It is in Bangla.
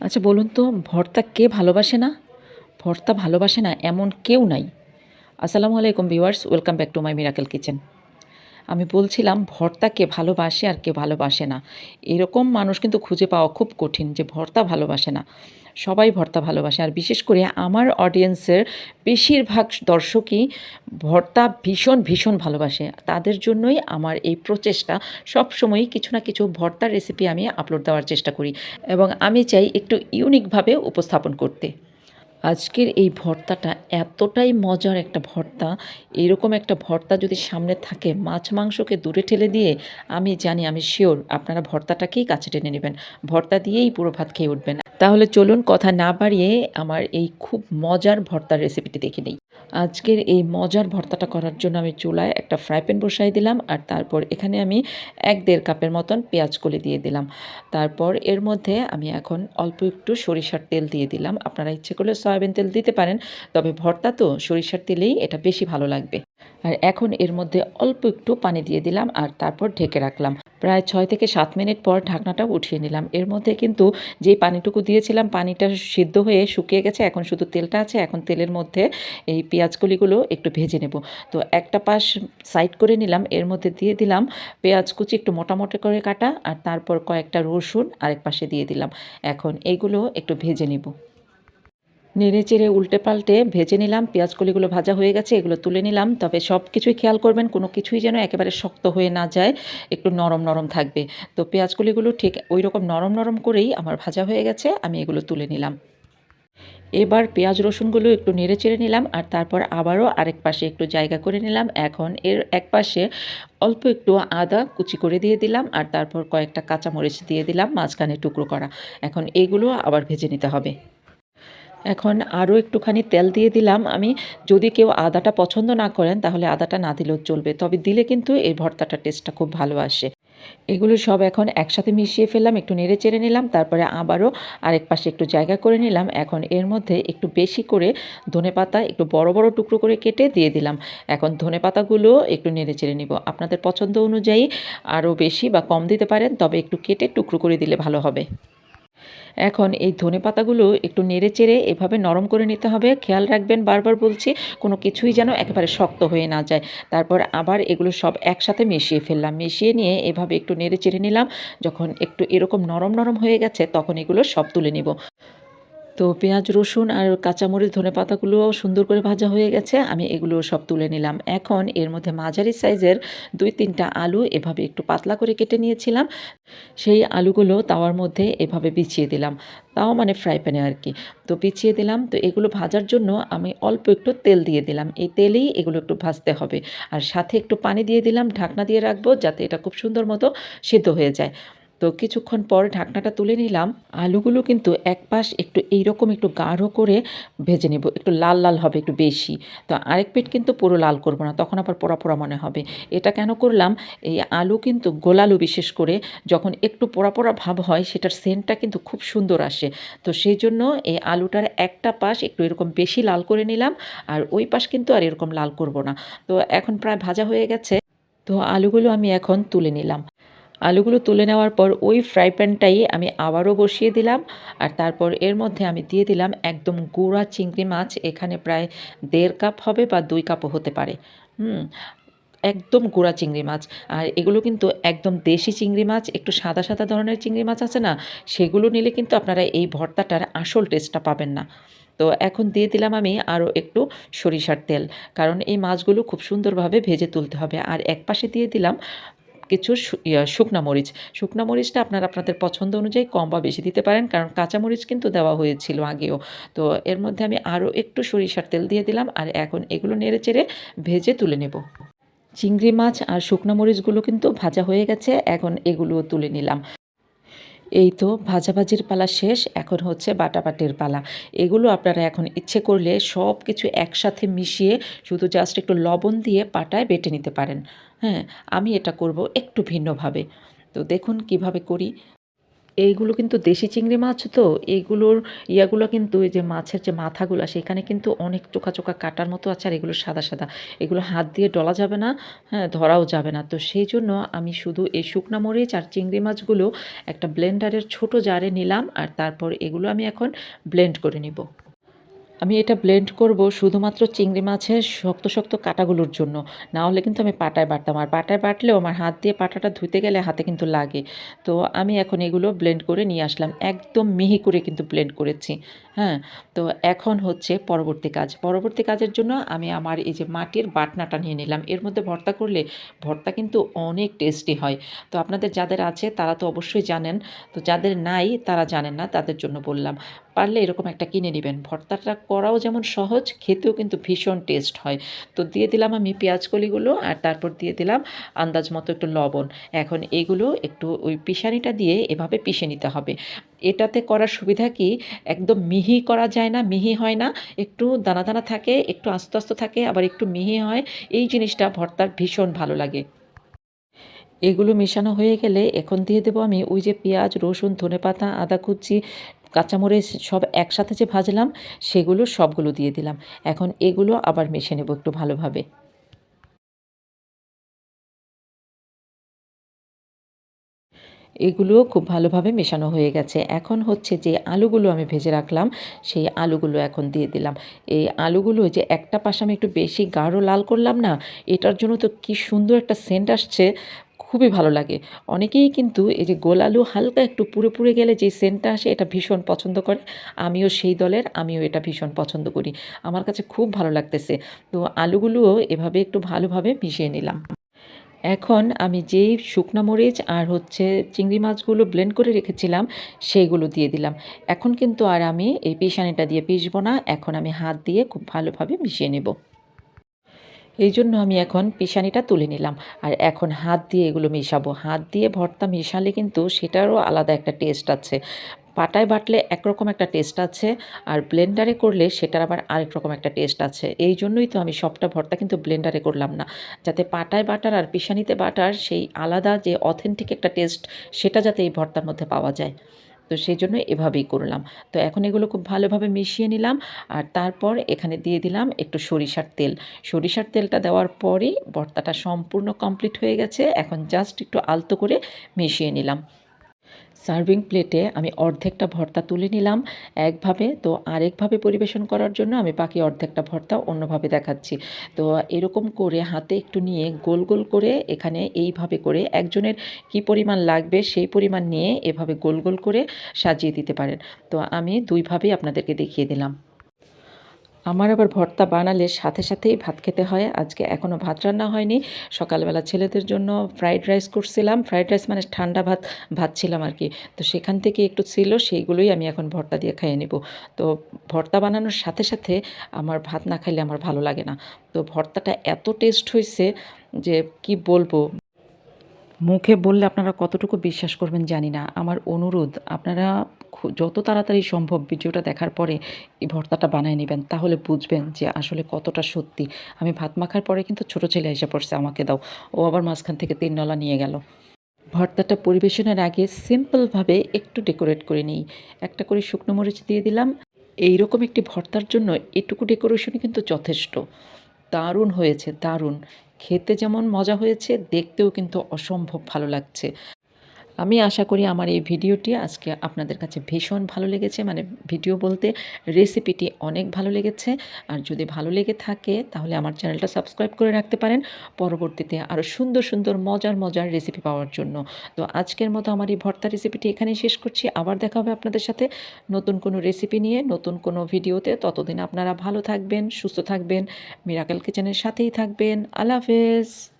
আচ্ছা বলুন তো, ভর্তা কে ভালোবাসে না? ভর্তা ভালোবাসে না এমন কেউ নাই। আসসালামু আলাইকুম viewers, welcome back to my miracle kitchen. আমি বলছিলাম, ভর্তা কে ভালোবাসে আর কে ভালোবাসে না? এরকম মানুষ কিন্তু খুঁজে পাওয়া খুব কঠিন যে ভর্তা ভালোবাসে না। সবাই ভর্তা ভালোবাসে। আর বিশেষ করে আমার অডিয়েন্সের বেশিরভাগ দর্শকই ভর্তা ভীষণ ভীষণ ভালোবাসে। তাদের জন্যই আমার এই প্রচেষ্টা। সবসময়ই কিছু না কিছু ভর্তার রেসিপি আমি আপলোড দেওয়ার চেষ্টা করি এবং আমি চাই একটু ইউনিকভাবে উপস্থাপন করতে। আজকের এই ভর্তাটা এতটাই মজার একটা ভর্তা। এরকম একটা ভর্তা যদি সামনে থাকে, মাছ মাংসকে দূরে ঠেলে দিয়ে, আমি জানি, আমি শিওর আপনারা ভর্তাটাকেই কাছে টেনে নেবেন। ভর্তা দিয়েই পুরো ভাত খেয়ে উঠবেন। তাহলে চলুন কথা না বাড়িয়ে আমার এই খুব মজার ভর্তার রেসিপিটি দেখে নিই। আজকের এই মজার ভর্তাটা করার জন্য আমি চুলায় একটা ফ্রাই প্যান বসাই দিলাম আর তারপর এখানে আমি এক দেড় কাপের মতন পেঁয়াজ কলি দিয়ে দিলাম। তারপর এর মধ্যে আমি এখন অল্প একটু সরিষার তেল দিয়ে দিলাম। আপনারা ইচ্ছে করলে সয়াবিন তেল দিতে পারেন, তবে ভর্তা তো সরিষার তেলেই এটা বেশি ভালো লাগবে। আর এখন এর মধ্যে অল্প একটু পানি দিয়ে দিলাম আর তারপর ঢেকে রাখলাম। প্রায় ছয় থেকে সাত মিনিট পর ঢাকনাটা উঠিয়ে নিলাম। এর মধ্যে কিন্তু যেই পানিটুকু দিয়েছিলাম, পানিটা সিদ্ধ হয়ে শুকিয়ে গেছে, এখন শুধু তেলটা আছে, এখন তেলের মধ্যে এই পেঁয়াজকলিগুলো একটু ভেজে নেব। তো একটা পাশ সাইড করে নিলাম, এর মধ্যে দিয়ে দিলাম পেঁয়াজ কুচি একটু মোটামোটা করে কাটা, আর তারপর কয়েকটা রসুন আরেক পাশে দিয়ে দিলাম। এখন এইগুলো একটু ভেজে নেব। নেড়ে চেড়ে উল্টে পাল্টে ভেজে নিলাম, পেঁয়াজ কলিগুলো ভাজা হয়ে গেছে, এগুলো তুলে নিলাম, তবে সব কিছুই খেয়াল করবেন, কোনো কিছুই যেন একেবারে শক্ত হয়ে না যায়, একটু নরম নরম থাকবে। তো পেঁয়াজ কলিগুলো ঠিক ওই রকম নরম নরম করেই আমার ভাজা হয়ে গেছে, আমি এগুলো তুলে নিলাম। এবার পেঁয়াজ রসুনগুলো একটু নেড়ে চেড়ে নিলাম, আর তারপর আবারও আরেক পাশে একটু জায়গা করে নিলাম। এখন এর এক পাশে অল্প একটু আদা কুচি করে দিয়ে দিলাম, আর তারপর কয়েকটা কাঁচামরিচ দিয়ে দিলাম, মাঝখানে টুকরো করা। এখন এগুলো আবার ভেজে নিতে হবে। এখন আরও একটুখানি তেল দিয়ে দিলাম। আমি যদি কেউ আদাটা পছন্দ না করেন, তাহলে আদাটা না দিলেও চলবে। তবে দিলে কিন্তু এই ভর্তাটার টেস্টটা খুব ভালো আসে। এগুলো সব এখন একসাথে মিশিয়ে ফেললাম, একটু নেড়ে চেড়ে নিলাম, তারপরে আবারও আরেক পাশে একটু জায়গা করে নিলাম। এখন এর মধ্যে একটু বেশি করে ধনে পাতা, একটু বড় বড় টুকরো করে কেটে দিয়ে দিলাম। এখন ধনে পাতাগুলো একটু নেড়ে চেড়ে নিব। আপনাদের পছন্দ অনুযায়ী আরও বেশি বা কম দিতে পারেন, তবে একটু কেটে টুকরো করে দিলে ভালো হবে। এখন এই ধনে পাতাগুলো একটু নেড়ে চেড়ে এভাবে নরম করে নিতে হবে। খেয়াল রাখবেন বারবার বলছি, কোনো কিছুই যেন একেবারে শক্ত হয়ে না যায়। তারপর আবার এগুলো সব একসাথে মিশিয়ে ফেললাম। মিশিয়ে নিয়ে এভাবে একটু নেড়ে চেড়ে নিলাম। যখন একটু এরকম নরম নরম হয়ে গেছে, তখন এগুলো সব তুলে নিব। তো পেঁয়াজ, রসুন আর কাঁচামরিচ ধনে পাতাগুলোও সুন্দর করে ভাজা হয়ে গেছে। আমি এগুলো সব তুলে নিলাম। এখন এর মধ্যে মাঝারি সাইজের দুই তিনটা আলু এভাবে একটু পাতলা করে কেটে নিয়েছিলাম। সেই আলুগুলো তাওয়ার মধ্যে এভাবে বিছিয়ে দিলাম। তাও মানে ফ্রাই প্যানে আর কি। তো বিছিয়ে দিলাম। তো এগুলো ভাজার জন্য আমি অল্প একটু তেল দিয়ে দিলাম। এই তেলেই এগুলো একটু ভাজতে হবে। আর সাথে একটু পানি দিয়ে দিলাম। ঢাকনা দিয়ে রাখব যাতে এটা খুব সুন্দর মতো সিদ্ধ হয়ে যায়। তো কিছুক্ষণ পর ঢাকনাটা তুলে নিলাম। আলুগুলো কিন্তু এক পাশ একটু এইরকম একটু গাঢ় করে ভেজে নেব। একটু লাল লাল হবে, একটু বেশি। তো আরেক পেট কিন্তু পুরো লাল করব না, তখন আবার পোড়া পোড়া মনে হবে। এটা কেন করলাম? এই আলু কিন্তু গোলালু বিশেষ করে, যখন একটু পোড়া পোড়া ভাব হয়, সেটার সেন্টটা কিন্তু খুব সুন্দর আসে। তো সেই জন্য এই আলুটার একটা পাশ একটু এরকম বেশি লাল করে নিলাম, আর ওই পাশ কিন্তু আর এরকম লাল করব না। তো এখন প্রায় ভাজা হয়ে গেছে। তো আলুগুলো আমি এখন তুলে নিলাম। আলুগুলো তুলে নেওয়ার পর ওই ফ্রাই প্যানটাই আমি আবারও বসিয়ে দিলাম। আর তারপর এর মধ্যে আমি দিয়ে দিলাম একদম গুঁড়া চিংড়ি মাছ। এখানে প্রায় দেড় কাপ হবে বা দুই কাপও হতে পারে। হুম, একদম গুঁড়া চিংড়ি মাছ। আর এগুলো কিন্তু একদম দেশি চিংড়ি মাছ। একটু সাদা সাদা ধরনের চিংড়ি মাছ আছে না, সেগুলো নিলে কিন্তু আপনারা এই ভর্তাটার আসল টেস্টটা পাবেন না। তো এখন দিয়ে দিলাম আমি আরও একটু সরিষার তেল। কারণ এই মাছগুলো খুব সুন্দরভাবে ভেজে তুলতে হবে। আর এক পাশে দিয়ে দিলাম কিছু শুকনা মরিচ। শুকনা মরিচটা আপনার, আপনাদের পছন্দ অনুযায়ী কম বা বেশি দিতে পারেন, কারণ কাঁচা মরিচ কিন্তু দেওয়া হয়েছিল আগেও। তো এর মধ্যে আমি আরও একটু সরিষার তেল দিয়ে দিলাম, আর এখন এগুলো নেড়ে চেড়ে ভেজে তুলে নেব। চিংড়ি মাছ আর শুকনো মরিচগুলো কিন্তু ভাজা হয়ে গেছে, এখন এগুলো তুলে নিলাম। এই তো ভাজাভাজির পালা শেষ, এখন হচ্ছে বাটাবাটির পালা। এগুলো আপনারা এখন ইচ্ছে করলে সব কিছু একসাথে মিশিয়ে শুধু জাস্ট একটু লবণ দিয়ে পাটায় বেটে নিতে পারেন। হ্যাঁ আমি এটা করব একটু ভিন্নভাবে। তো দেখুন কীভাবে করি। এইগুলো কিন্তু দেশি চিংড়ি মাছ তো, এইগুলোর ইয়াগুলো কিন্তু এই যে মাছের যে মাথাগুলো, সেখানে কিন্তু অনেক চোখা চোখা কাটার মতো আছে আর এগুলো সাদা সাদা। এগুলো হাত দিয়ে ডলা যাবে না হ্যাঁ ধরাও যাবে না। তো সেই জন্য আমি শুধু এই শুকনা মরিচ আর চিংড়ি মাছগুলো একটা ব্লেন্ডারের ছোট জারে নিলাম আর তারপর এগুলো আমি এখন ব্লেন্ড করে নিব। আমি এটা ব্লেন্ড করব শুধুমাত্র চিংড়ি মাছের শক্ত শক্ত কাটাগুলোর জন্য। না হলে কিন্তু আমি পাটায় বাটতাম। আর পাটায় বাটলেও আমার হাত দিয়ে পাটাটা ধুতে গেলে হাতে কিন্তু লাগে। তো আমি এখন এগুলো ব্লেন্ড করে নিয়ে আসলাম। একদম মিহি করে কিন্তু ব্লেন্ড করেছি। হ্যাঁ? তো এখন হচ্ছে পরবর্তী কাজ। পরবর্তী কাজের জন্য আমি আমার এই যে মাটির বাটনাটা নিয়ে নিলাম। এর মধ্যে ভর্তা করলে ভর্তা কিন্তু অনেক টেস্টি হয়। তো আপনাদের যাদের আছে তারা তো অবশ্যই জানেন। তো যাদের নাই তারা জানেন না, তাদের জন্য বললাম। পারলে এরকম একটা কিনে নেবেন। ভর্তাটা করাও যেমন সহজ, খেতেও কিন্তু ভীষণ টেস্ট হয়। তো দিয়ে দিলাম আমি পেঁয়াজ কলিগুলো আর তারপর দিয়ে দিলাম আন্দাজ মতো একটু লবণ। এখন এগুলো একটু ওই পিসানিটা দিয়ে এভাবে পিষে নিতে হবে। এটাতে করার সুবিধা কি? একদম মিহি করা যায় না, মিহি হয় না। একটু দানা দানা থাকে, একটু আস্তে আস্তে থাকে, আবার একটু মিহি হয়। এই জিনিসটা ভর্তার ভীষণ ভালো লাগে। এগুলো মেশানো হয়ে গেলে এখন দিয়ে দেবো আমি ওই যে পেঁয়াজ, রসুন, ধনেপাতা, আদা কুচি কাঁচামরিচ সব একসাথে যে ভাজলাম, সেগুলো সবগুলো দিয়ে দিলাম। এখন এগুলো আবার মেশে নেব একটু ভালোভাবে। এগুলো খুব ভালোভাবে মেশানো হয়ে গেছে। এখন হচ্ছে যে আলুগুলো আমি ভেজে রাখলাম, সেই আলুগুলো এখন দিয়ে দিলাম। এই আলুগুলো যে একটা পাশে আমি একটু বেশি গাঢ় লাল করলাম না, এটার জন্য তো কি সুন্দর একটা সেন্ট আসছে। খুবই ভালো লাগে। অনেকেই কিন্তু এই যে গোল আলু হালকা একটু পুরে পুরে গেলে যে সেন্টটা আসে এটা ভীষণ পছন্দ করে। আমিও সেই দলের, আমিও এটা ভীষণ পছন্দ করি। আমার কাছে খুব ভালো লাগতেছে। তো আলুগুলোও এভাবে একটু ভালোভাবে মিশিয়ে নিলাম। এখন আমি যেই শুকনো মরিচ আর হচ্ছে চিংড়ি মাছগুলো ব্লেন্ড করে রেখেছিলাম, সেইগুলো দিয়ে দিলাম। এখন কিন্তু আর আমি এই পিসানিটা দিয়ে পিসবো না। এখন আমি হাত দিয়ে খুব ভালোভাবে মিশিয়ে নেব। এই জন্য আমি এখন পিসানিটা তুলে নিলাম। আর এখন হাত দিয়ে এগুলো মেশাবো। হাত দিয়ে ভর্তা মেশালে কিন্তু সেটারও আলাদা একটা টেস্ট আছে। পাটায় বাটলে একরকম একটা টেস্ট আছে, আর ব্লেন্ডারে করলে সেটার আবার আরেক রকম একটা টেস্ট আছে। এই জন্যই তো আমি সবটা ভর্তা কিন্তু ব্লেন্ডারে করলাম না। যাতে পাটায় বাটার আর পিসানিতে বাটার সেই আলাদা যে অথেন্টিক একটা টেস্ট, সেটা যাতে এই ভর্তার মধ্যে পাওয়া যায়। তো সেই জন্য এভাবেই করলাম। তো এখন এগুলো খুব ভালোভাবে মিশিয়ে নিলাম আর তারপর এখানে দিয়ে দিলাম একটু সরিষার তেল। সরিষার তেলটা দেওয়ার পরেই ভর্তাটা সম্পূর্ণ কমপ্লিট হয়ে গেছে। এখন জাস্ট একটু আলতো করে মিশিয়ে নিলাম। সার্ভিং প্লেটে আমি অর্ধেকটা ভর্তা তুলে নিলাম, একভাবে, তো আরেকভাবে পরিবেশন করার জন্য আমি বাকি অর্ধেকটা ভর্তা অন্যভাবে দেখাচ্ছি। তো এরকম করে হাতে একটু নিয়ে গোল গোল করে এখানে এইভাবে করে একজনের কি পরিমাণ লাগবে সেই পরিমাণ নিয়ে এভাবে গোল গোল করে সাজিয়ে দিতে পারেন। তো আমি দুইভাবেই আপনাদেরকে দেখিয়ে দিলাম। আমার আবার ভর্তা বানালে সাথে সাথেই ভাত খেতে হয়। আজকে এখনও ভাত রান্না হয়নি। সকালবেলা ছেলেদের জন্য ফ্রাইড রাইস করছিলাম। ফ্রাইড রাইস মানে ঠান্ডা ভাত ভাত ছিলাম আর কি। তো সেখান থেকে একটু ছিল, সেইগুলোই আমি এখন ভর্তা দিয়ে খাইয়ে নেব। তো ভর্তা বানানোর সাথে সাথে আমার ভাত না খাইলে আমার ভালো লাগে না। তো ভর্তাটা এত টেস্ট হয়েছে যে কি বলব? মুখে বললে আপনারা কতটুকু বিশ্বাস করবেন জানি না। আমার অনুরোধ, আপনারা যত তাড়াতাড়ি সম্ভব ভিডিওটা দেখার পরে এই ভর্তাটা বানায় নেবেন, তাহলে বুঝবেন যে আসলে কতটা সত্যি। আমি ভাত মাখার পরে কিন্তু ছোটো ছেলে এসে পড়ছে, আমাকে দাও। ও আবার মাঝখান থেকে তিন নলা নিয়ে গেল। ভর্তাটা পরিবেশনের আগে সিম্পলভাবে একটু ডেকোরেট করে নিই। একটা করে শুকনো মরিচ দিয়ে দিলাম। এইরকম একটি ভর্তার জন্য এটুকু ডেকোরেশনই কিন্তু যথেষ্ট। দারুণ হয়েছে, দারুণ। খেতে যেমন মজা হয়েছে, দেখতেও কিন্তু অসম্ভব ভালো লাগছে। আমি আশা করি আমার এই ভিডিওটি আজকে আপনাদের কাছে ভীষণ ভালো লেগেছে। মানে ভিডিও বলতে রেসিপিটি অনেক ভালো লেগেছে। আর যদি ভালো লেগে থাকে, তাহলে আমার চ্যানেলটা সাবস্ক্রাইব করে রাখতে পারেন। পরবর্তীতে আরও সুন্দর সুন্দর, মজার মজার রেসিপি পাওয়ার জন্য। তো আজকের মতো আমার এই ভর্তা রেসিপিটি এখানেই শেষ করছি। আবার দেখা হবে আপনাদের সাথে নতুন কোনো রেসিপি নিয়ে, নতুন কোনো ভিডিওতে। ততদিন আপনারা ভালো থাকবেন, সুস্থ থাকবেন মিরাকেল কিচেনের সাথেই থাকবেন। আল্লাহ হাফেজ।